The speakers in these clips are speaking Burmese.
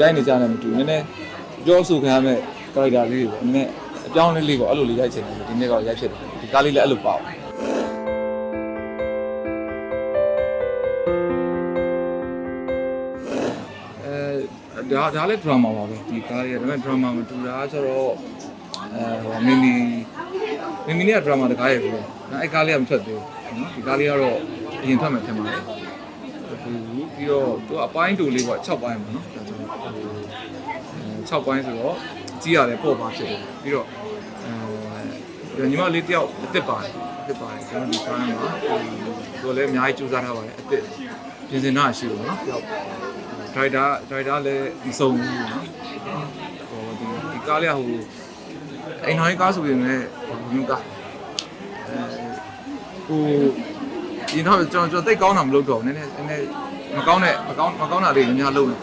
ရိုက်နေကြတယ်မတူဘူးနည်းနည်းပြောဆိုခံရမဲ့ character လေးတွေပေါ့နည်းနည်းအပြောင်းအလဲလေးပေါ့အဲ့လိုလေးရိုက်ချင်တယ်ဒီနေ့ကတော့ရိုက်ဖြစ်တယ်ဒီကားလေးလည်းအဲ့လိုပေါ့အဲဒါဒါလည်း drama ပါပဲဒီကားလေးကဒါပေမဲ့ drama မတူတာဆိုတော့အဲဟိုမီမီမီမီနဲ့ drama တကားရဲ့ပြောဒါအဲ့ကားလေးကမထွက်သေးဘူးနော်ဒီကားလေးကတော့အရင်ထွက်မှထင်ပါတယ်ပြီးတော့သူကအပိုင်းတူလေးပေါ့6ပိုင်းပေါ့နော်ဒါဆို 6ပိုင်းဆိုတော့ကြီးရတယ်ပေါ့ပါဖြစ်တယ်ပြီးတော့အဲညီမလေးတယောက်အစ်စ်ပါတယ်အစ်စ်ပါတယ်ကျွန်တော်ဒီကားမှာသူလည်းအများကြီးကြိုးစားထားပါတယ်အစ်စ်ပြင်ဆင်တာရှိလို့နော်တယောက်ဒရိုက်တာဒရိုက်တာလည်းမစုံဘူးနော်ဟိုဒီဒီကားလေးကဟိုအိမ်တော်ကြီးကားဆိုပေမဲ့ဟိုမျိုးကားအဲဟို ဒီတော့ကျွန်တော်ကျွန်တော်တိတ်ကောင်းတာမလုပ်တော့ဘူးနည်းနည်းနည်းနည်းမကောင်းတဲ့မကောင်းမကောင်းတာလေးများလုပ်နေ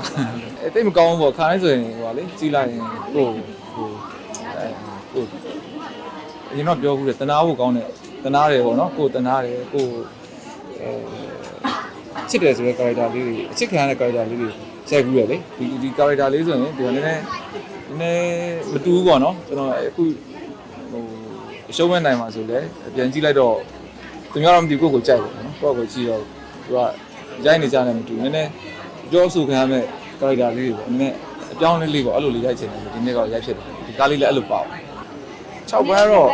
အဲတိတ်မကောင်းဘူးပေါ့ခါတိုင်းဆိုရင်ဟိုပါလေကြီးလိုက်ရင်ကိုဟိုအဲဟိုအရင်တော့ပြောဘူးလေတနာဖို့ကောင်းတယ်တနာတယ်ပေါ့နော်ကိုတနာတယ်ကိုအဲချစ်တယ်ဆိုတဲ့ character လေးတွေအချစ်ခံရတဲ့ character လေးတွေရိုက်ဘူးရလေဒီဒီ character လေးဆိုရင်ဒီကနည်းနည်းနည်းနည်းမတူဘူးပေါ့နော်ကျွန်တော်အခုဟိုအရှုံးမဲ့နိုင်မှာဆိုလဲပြန်ကြည့်လိုက်တော့ သူများတော့မသိဘူးကိုယ့်ကိုကြိုက်တယ်နော်ကိုယ့်ကိုကြည့်တော့သူကရိုက်နေကြတယ်မတူဘူးနည်းနည်းပြောဆိုခံရမဲ့ character လေးတွေပေါ့နည်းနည်းအပြောင်းအလဲလေးပေါ့အဲ့လိုလေးရိုက်ချင်တယ်ဒီနေ့ကတော့ရိုက်ဖြစ်တယ်ဒီကားလေးလည်းအဲ့လိုပေါ့6ဘွဲတော့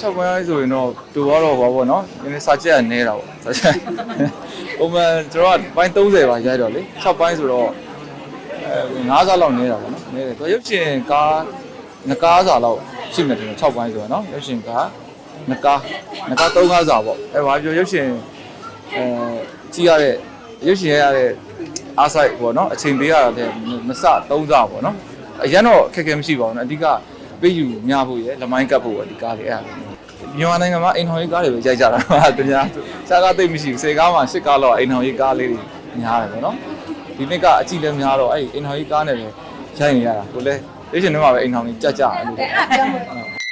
6ဘွဲဆိုရင်တော့တူတော့ဘာပေါ့နော်နည်းနည်းစာချက်ကနေနေတာပေါ့စာချက်ပုံမှန်ကျွန်တော်ကပိုင်း30ပါရိုက်တော့လေ6ပိုင်းဆိုတော့အဲ9စားလောက်နေတာပေါ့နော်နေတယ်သူရုပ်ရှင်ကားငကားစာလောက်ရှိနေတယ်6ပိုင်းဆိုတော့နော်ရုပ်ရှင်ကား ငကားငကား3ကားစာပေါ့အဲဘာပြောရုပ်ရှင်အဲကြည့်ရတဲ့ရုပ်ရှင်ရရတဲ့အားဆိုင်ပေါ့နော်အချိန်ပေးရတဲ့မစ3စားပေါ့နော်အရင်တော့ခက်ခဲမရှိပါဘူးနော်အဓိကပေးယူများဖို့ရယ်လမိုင်းကပ်ဖို့ရယ်ဒီကားလေးအဲ့မြန်မာနိုင်ငံမှာအိမ်ထောင်ရေးကားတွေပဲရိုက်ကြတာပါတများရှားကားသိပ်မရှိဘူးစေကားမှာရှစ်ကားလောက်အိမ်ထောင်ရေးကားလေးတွေများတယ်ပေါ့နော်ဒီနှစ်ကအကြည့်လည်းများတော့အဲ့အိမ်ထောင်ရေးကားနဲ့ပဲရိုက်နေရတာကိုလည်းလေ့ရှင်ထဲမှာပဲအိမ်ထောင်ကြီးကြကြအဲ့လိုအဲ့ဒါပြောမှာ